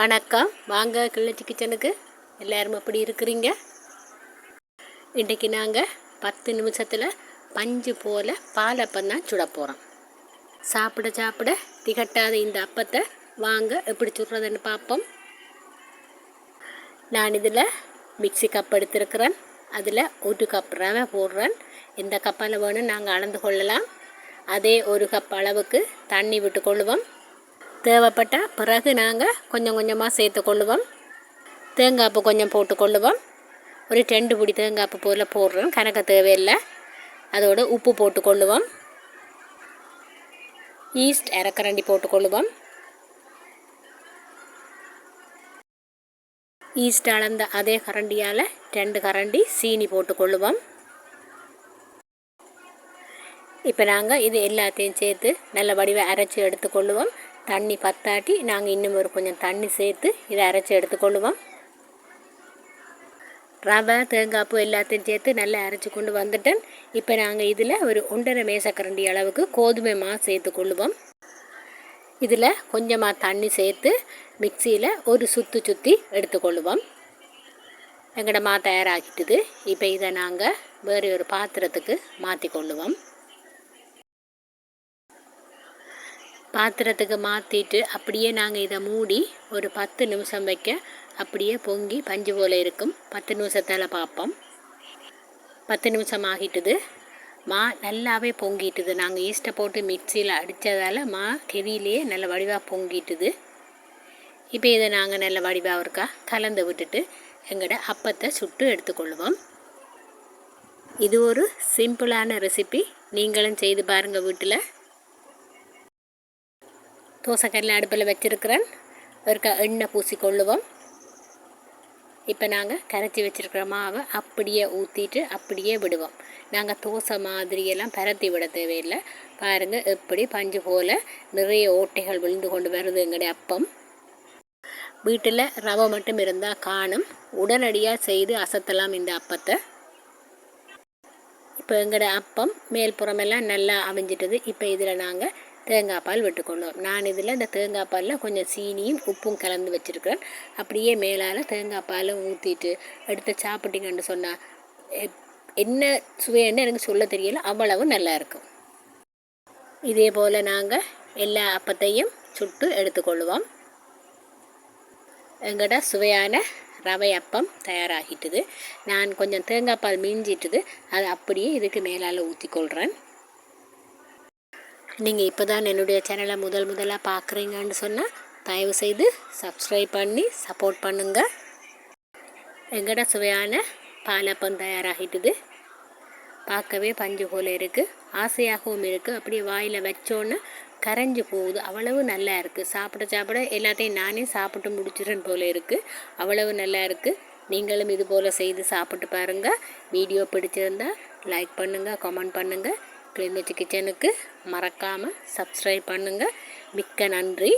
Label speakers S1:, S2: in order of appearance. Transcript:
S1: வணக்கம். வாங்க கிள்ளச்சி கிச்சனுக்கு. எல்லோரும் எப்படி இருக்கிறீங்க? இன்றைக்கி நாங்கள் பத்து நிமிஷத்தில் பஞ்சு போல் பாலப்பம் தான் சுட போகிறோம் சாப்பிட சாப்பிட திகட்டாத இந்த அப்பத்தை வாங்க எப்படி சுடுறதுன்னு பார்ப்போம். நான் இதில் மிக்ஸி கப் எடுத்திருக்கிறேன். அதில் ஒரு கப் ரவை போடுறேன். எந்த கப்பால் வேணும் நாங்கள் அளந்து கொள்ளலாம். அதே ஒரு கப் அளவுக்கு தண்ணி விட்டு கொள்ளுவோம் தேவைப்பட்ட பிறகு நாங்கள் கொஞ்சம் கொஞ்சமாக சேர்த்து கொள்ளுவோம் தேங்காய்ப்பு கொஞ்சம் போட்டு கொள்ளுவோம் ஒரு ரெண்டு பிடி தேங்காய்ப்பு போல் போடுறோம். கணக்க தேவையில்லை. அதோடு உப்பு போட்டு கொள்ளுவோம் ஈஸ்ட் அரைக்கரண்டி போட்டுக்கொள்ளுவோம் ஈஸ்ட் அளந்த அதே கரண்டியால் ரெண்டு கரண்டி சீனி போட்டு கொள்ளுவோம் இப்போ நாங்கள் இது எல்லாத்தையும் சேர்த்து நல்ல வடிவை அரைச்சி எடுத்துக்கொள்ளுவோம் தண்ணி பத்தாட்டி நாங்கள் இன்னும் ஒரு கொஞ்சம் தண்ணி சேர்த்து இதை அரைச்சி எடுத்துக்கொள்ளுவோம். ரவை தேங்காய்ப்பு எல்லாத்தையும் சேர்த்து நல்லா அரைச்சி கொண்டு வந்துட்டேன் இப்போ நாங்கள் இதில் ஒரு ஒன்றரை மேசக்கரண்டி அளவுக்கு கோதுமை மா சேர்த்து கொள்ளுவோம். இதில் கொஞ்சமாக தண்ணி சேர்த்து மிக்சியில் ஒரு சுற்றி சுற்றி எடுத்துக்கொள்ளுவோம். எங்களோட மா தயாராகிட்டுது. இப்போ இதை நாங்கள் வேறு ஒரு பாத்திரத்துக்கு மாற்றி கொள்ளுவோம் பாத்திரத்துக்கு மாற்றிட்டு அப்படியே நாங்கள் இதை மூடி ஒரு பத்து நிமிஷம் வைக்க அப்படியே பொங்கி பஞ்சு போல் இருக்கும். பத்து நிமிஷத்தால் பார்ப்போம். பத்து நிமிஷம் ஆகிட்டுது. மா நல்லாவே பொங்கிட்டுது. நாங்கள் ஈஸ்ட்டை போட்டு மிக்சியில் அடித்ததால் மா கெதியிலேயே நல்ல வடிவாக பொங்கிட்டுது. இப்போ இதை நாங்கள் நல்ல வடிவாக இருக்கா கலந்து விட்டுட்டு எங்களோட அப்பத்தை சுட்டு எடுத்துக்கொள்வோம். இது ஒரு சிம்பிளான ரெசிபி. நீங்களும் செய்து பாருங்கள் வீட்டில். தோசைக்கல்ல அடுப்பில் வச்சுருக்கிறேன் ஒரு க எண்ணெய் பூசிக்கொள்ளுவோம். இப்போ நாங்கள் கரைச்சி வச்சுருக்கிற மாவை அப்படியே ஊற்றிட்டு அப்படியே விடுவோம். நாங்கள் தோசை மாதிரியெல்லாம் பரத்தி விட தேவையில்லை. பாருங்கள் எப்படி பஞ்சு போல் நிறைய ஓட்டைகள் விழுந்து கொண்டு வருது எங்களுடைய அப்பம். வீட்டில் ரவை மட்டும் இருந்தால் காணும். உடனடியாக செய்து அசத்தலாம் இந்த அப்பத்தை. இப்போ எங்களோட அப்பம் மேல் புறமெல்லாம் நல்லா அமைஞ்சிட்டது இப்போ இதில் நாங்கள் தேங்காய் பால் விட்டுக்கொள்ளும் நான் இதில் இந்த தேங்காய் பாலில் கொஞ்சம் சீனியும் உப்பும் கலந்து வச்சுருக்கிறேன். அப்படியே மேலால் தேங்காய் பாலை ஊற்றிட்டு எடுத்து சாப்பிட்டீங்கன்னு சொன்னால் என்ன சுவைன்னு எனக்கு சொல்ல தெரியல. அவ்வளவு நல்லா இருக்கும். இதே போல் நாங்கள் எல்லா அப்பத்தையும் சுட்டு எடுத்துக்கொள்வோம் எங்கள்கிட்ட சுவையான ரவை அப்பம் தயாராகிட்டுது. நான் கொஞ்சம் தேங்காய் பால் மீஞ்சிட்டுது. அது அப்படியே இதுக்கு மேலால் ஊற்றிக்கொள்கிறேன் நீங்கள் இப்போ தான் என்னுடைய சேனலை முதல் முதலாக பார்க்குறீங்கன்னு சொன்னால் தயவு செய்து சப்ஸ்கிரைப் பண்ணி சப்போர்ட் பண்ணுங்கள் எங்கட சுவையான பாலப்பம் தயாராகிட்டுது. பார்க்கவே பஞ்சு போல் இருக்குது ஆசையாகவும் இருக்குது அப்படியே வாயில் வச்சோன்னே கரைஞ்சி போகுது. அவ்வளவு நல்லா இருக்குது சாப்பிட சாப்பிட எல்லாத்தையும் நானே சாப்பிட்டு முடிச்சிடுறேன் போல் இருக்குது அவ்வளவு நல்லா இருக்குது நீங்களும் இது போல் செய்து சாப்பிட்டு பாருங்கள் வீடியோ பிடிச்சிருந்தால் லைக் பண்ணுங்கள் கமெண்ட் பண்ணுங்கள் கிளிநொச்சி கிச்சனுக்கு மறக்காமல் சப்ஸ்கிரைப் பண்ணுங்கள் மிக்க நன்றி.